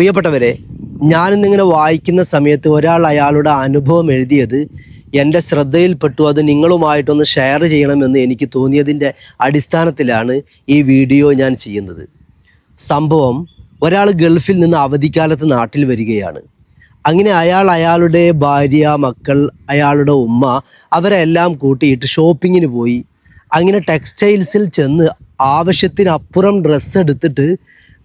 പ്രിയപ്പെട്ടവരെ ഞാനിന്നിങ്ങനെ വായിക്കുന്ന സമയത്ത് ഒരാൾ അയാളുടെ അനുഭവം എഴുതിയത് എന്റെ ശ്രദ്ധയിൽപ്പെട്ടു. അത് നിങ്ങളുമായിട്ടൊന്ന് ഷെയർ ചെയ്യണമെന്ന് എനിക്ക് തോന്നിയതിന്റെ അടിസ്ഥാനത്തിലാണ് ഈ വീഡിയോ ഞാൻ ചെയ്യുന്നത്. സംഭവം ഒരാൾ ഗൾഫിൽ നിന്ന് അവധിക്കാലത്ത് നാട്ടിൽ വരികയാണ്. അങ്ങനെ അയാൾ അയാളുടെ ഭാര്യ മക്കൾ അയാളുടെ ഉമ്മ അവരെല്ലാം കൂട്ടിയിട്ട് ഷോപ്പിങ്ങിന് പോയി. അങ്ങനെ ടെക്സ്റ്റൈൽസിൽ ചെന്ന് ആവശ്യത്തിനപ്പുറം ഡ്രസ്സ് എടുത്തിട്ട്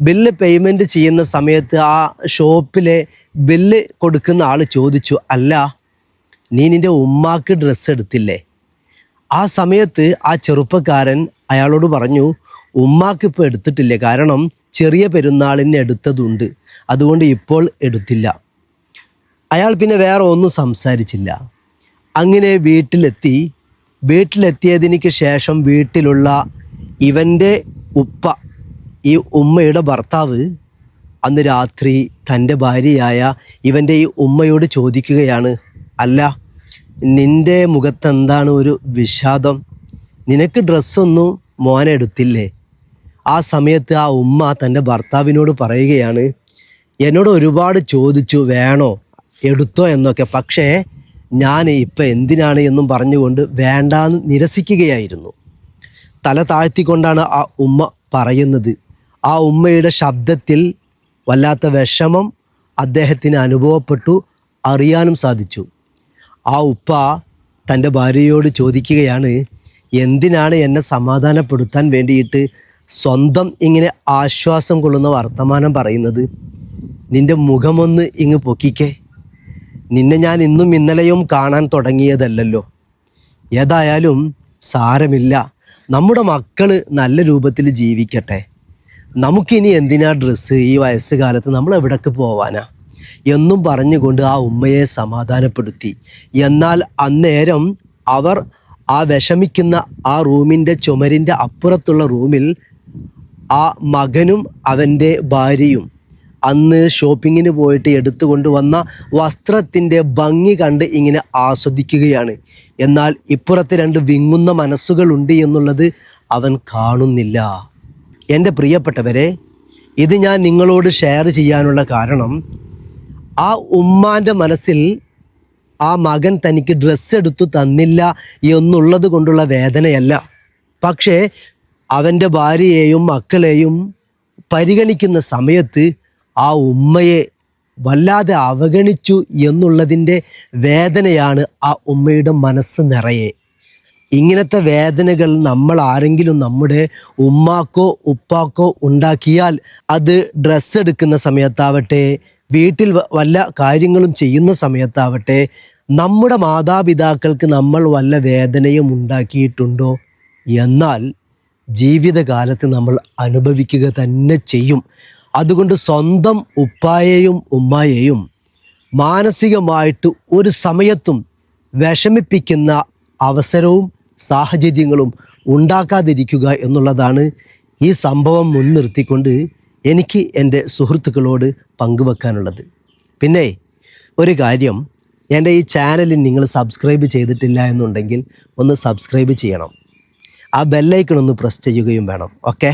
ബില്ല് പേയ്മെന്റ് ചെയ്യുന്ന സമയത്ത് ആ ഷോപ്പിലെ ബില്ല് കൊടുക്കുന്ന ആൾ ചോദിച്ചു അല്ല നീ നിന്റെ ഉമ്മാക്ക് ഡ്രസ്സ് എടുത്തില്ലേ? ആ സമയത്ത് ആ ചെറുപ്പക്കാരൻ അയാളോട് പറഞ്ഞു ഉമ്മാക്ക് ഇപ്പോൾ എടുത്തിട്ടില്ല? കാരണം ചെറിയ പെരുന്നാളിന് എടുത്തതുണ്ട്. അതുകൊണ്ട് ഇപ്പോൾ എടുത്തില്ല. അയാൾ പിന്നെ വേറെ ഒന്നും സംസാരിച്ചില്ല. അങ്ങനെ വീട്ടിലെത്തി. വീട്ടിലെത്തിയതിന് ശേഷം വീട്ടിലുള്ള ഇവന്റെ ഉപ്പ ഈ ഉമ്മയുടെ ഭർത്താവ് അന്ന് രാത്രി തന്റെ ഭാര്യയായ ഇവന്റെ ഈ ഉമ്മയോട് ചോദിക്കുകയാണ് അല്ല നിന്റെ മുഖത്തെന്താണ് ഒരു വിഷാദം? നിനക്ക് ഡ്രസ്സൊന്നും മോനെടുത്തില്ലേ ആ സമയത്ത് ആ ഉമ്മ തന്റെ ഭർത്താവിനോട് പറയുകയാണ് എന്നോട് ഒരുപാട് ചോദിച്ചു വേണോ? എടുത്തോ എന്നൊക്കെ. പക്ഷേ ഞാൻ ഇപ്പം എന്തിനാണ് എന്നും പറഞ്ഞുകൊണ്ട് വേണ്ടാന്ന് നിരസിക്കുകയായിരുന്നു. തല താഴ്ത്തിക്കൊണ്ടാണ് ആ ഉമ്മ പറയുന്നത്. ആ ഉമ്മയുടെ ശബ്ദത്തിൽ വല്ലാത്ത വിഷമം അദ്ദേഹത്തിന് അനുഭവപ്പെട്ടു അറിയാനും സാധിച്ചു. ആ ഉപ്പ തന്റെ ഭാര്യയോട് ചോദിക്കുകയാണ് എന്തിനാണ് എന്നെ സമാധാനപ്പെടുത്താൻ വേണ്ടിയിട്ട് സ്വന്തം ഇങ്ങനെ ആശ്വാസം കൊള്ളുന്ന വർത്തമാനം പറയുന്നത്? നിന്റെ മുഖമൊന്ന് ഇങ്ങ് പൊക്കിക്കേ. നിന്നെ ഞാൻ ഇന്നും ഇന്നലെയും കാണാൻ തുടങ്ങിയതല്ലല്ലോ. ഏതായാലും സാരമില്ല. നമ്മുടെ മക്കൾ നല്ല രൂപത്തിൽ ജീവിക്കട്ടെ. നമുക്കിനി എന്തിനാ ഡ്രസ്സ് ഈ വയസ്സുകാലത്ത് നമ്മൾ എവിടേക്ക് പോവാനാ? എന്നും പറഞ്ഞുകൊണ്ട് ആ ഉമ്മയെ സമാധാനപ്പെടുത്തി. എന്നാൽ അന്നേരം അവർ ആ വിഷമിക്കുന്ന ആ റൂമിന്റെ ചുമരിന്റെ അപ്പുറത്തുള്ള റൂമിൽ ആ മകനും അവന്റെ ഭാര്യയും അന്ന് ഷോപ്പിങ്ങിന് പോയിട്ട് എടുത്തുകൊണ്ട് വന്ന വസ്ത്രത്തിന്റെ ഭംഗി കണ്ട് ഇങ്ങനെ ആസ്വദിക്കുകയാണ്. എന്നാൽ ഇപ്പുറത്ത് രണ്ട് വിങ്ങുന്ന മനസ്സുകളുണ്ട് എന്നുള്ളത് അവൻ കാണുന്നില്ല. എന്റെ പ്രിയപ്പെട്ടവരെ ഇത് ഞാൻ നിങ്ങളോട് ഷെയർ ചെയ്യാനുള്ള കാരണം ആ ഉമ്മാന്റെ മനസ്സിൽ ആ മകൻ തനിക്ക് ഡ്രസ്സ് എടുത്തു തന്നില്ല എന്നുള്ളത് കൊണ്ടുള്ള വേദനയല്ല. പക്ഷേ അവന്റെ ഭാര്യയെയും മക്കളെയും പരിഗണിക്കുന്ന സമയത്ത് ആ ഉമ്മയെ വല്ലാതെ അവഗണിച്ചു എന്നുള്ളതിന്റെ വേദനയാണ് ആ ഉമ്മയുടെ മനസ്സ് നിറയെ. ഇങ്ങനത്തെ വേദനകൾ നമ്മൾ ആരെങ്കിലും നമ്മുടെ ഉമ്മാക്കോ ഉപ്പാക്കോ ഉണ്ടാക്കിയാൽ അത് ഡ്രസ്സ് എടുക്കുന്ന സമയത്താവട്ടെ വീട്ടിൽ വല്ല കാര്യങ്ങളും ചെയ്യുന്ന സമയത്താവട്ടെ നമ്മുടെ മാതാപിതാക്കൾക്ക് നമ്മൾ വല്ല വേദനയും ഉണ്ടാക്കിയിട്ടുണ്ടോ? എന്നാൽ ജീവിതകാലത്ത് നമ്മൾ അനുഭവിക്കുക തന്നെ ചെയ്യും. അതുകൊണ്ട് സ്വന്തം ഉപ്പായെയും ഉമ്മായെയും മാനസികമായിട്ട് ഒരു സമയത്തും വിഷമിപ്പിക്കുന്ന അവസരവും സാഹചര്യങ്ങളും ഉണ്ടാക്കാതിരിക്കുക എന്നുള്ളതാണ് ഈ സംഭവം മുൻനിർത്തിക്കൊണ്ട് എനിക്ക് എന്റെ സുഹൃത്തുക്കളോട് പങ്കുവെക്കാനുള്ളത്. പിന്നെ ഒരു കാര്യം എന്റെ ഈ ചാനലിൽ നിങ്ങൾ സബ്സ്ക്രൈബ് ചെയ്തിട്ടില്ല എന്നുണ്ടെങ്കിൽ ഒന്ന് സബ്സ്ക്രൈബ് ചെയ്യണം. ആ ബെല്ലൈക്കൺ ഒന്ന് പ്രസ് ചെയ്യുകയും വേണം ഓക്കെ